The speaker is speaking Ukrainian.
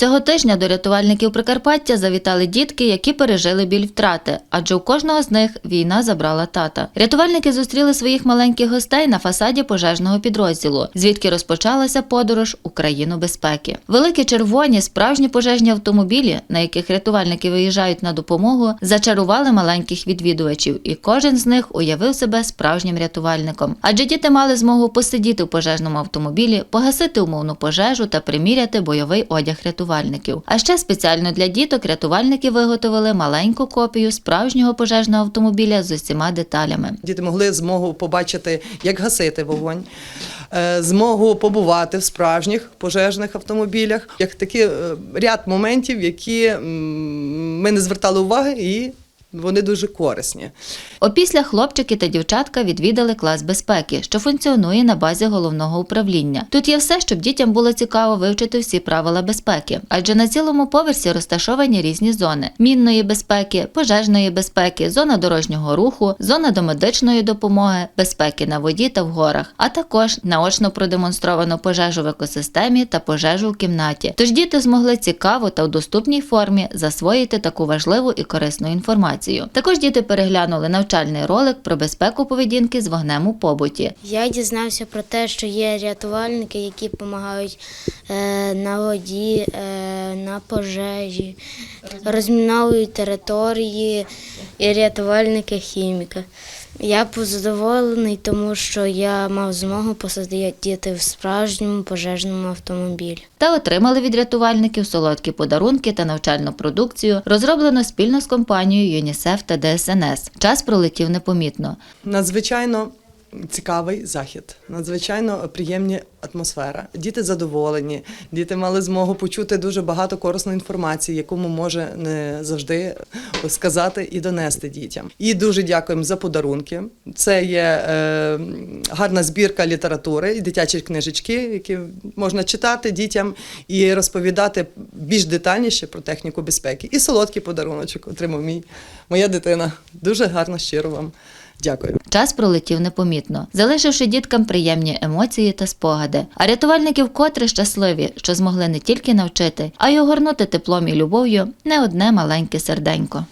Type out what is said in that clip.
Цього тижня до рятувальників Прикарпаття завітали дітки, які пережили біль втрати, адже у кожного з них війна забрала тата. Рятувальники зустріли своїх маленьких гостей на фасаді пожежного підрозділу, звідки розпочалася подорож у країну безпеки. Великі червоні справжні пожежні автомобілі, на яких рятувальники виїжджають на допомогу, зачарували маленьких відвідувачів, і кожен з них уявив себе справжнім рятувальником. Адже діти мали змогу посидіти в пожежному автомобілі, погасити умовну пожежу та приміряти бойовий одяг рятувальників. А ще спеціально для діток рятувальники виготовили маленьку копію справжнього пожежного автомобіля з усіма деталями. Діти могли змогу побачити, як гасити вогонь, е, змогу побувати в справжніх пожежних автомобілях, як такий е, ряд моментів, які ми не звертали уваги, і вони дуже корисні. Опісля хлопчики та дівчатка відвідали клас безпеки, що функціонує на базі головного управління. Тут є все, щоб дітям було цікаво вивчити всі правила безпеки, адже на цілому поверсі розташовані різні зони: мінної безпеки, пожежної безпеки, зона дорожнього руху, зона домедичної допомоги, безпеки на воді та в горах, а також наочно продемонстровано пожежу в екосистемі та пожежу в кімнаті. Тож діти змогли цікаво та в доступній формі засвоїти таку важливу і корисну інформацію. Також діти переглянули навчальний ролик про безпеку поведінки з вогнем у побуті. Я дізнався про те, що є рятувальники, які допомагають е, на воді, е, на пожежі, розміновують території і рятувальники хіміка. Я позадоволений, тому що я мав змогу посадити в справжньому пожежному автомобілі. Та отримали від рятувальників солодкі подарунки та навчальну продукцію, розроблену спільно з компанією ЮНІСЕФ та ДСНС. Час пролетів непомітно. Надзвичайно цікавий захід, надзвичайно приємна атмосфера. Діти задоволені, діти мали змогу почути дуже багато корисної інформації, яку ми може не завжди сказати і донести дітям. І дуже дякуємо за подарунки. Це є е, гарна збірка літератури і дитячі книжечки, які можна читати дітям і розповідати більш детальніше про техніку безпеки. І солодкий подаруночок отримав мій моя дитина. Дуже гарно, щиро вам дякую. Час пролетів непомітно, залишивши діткам приємні емоції та спогади. А рятувальники вкотре щасливі, що змогли не тільки навчити, а й огорнути теплом і любов'ю не одне маленьке серденько.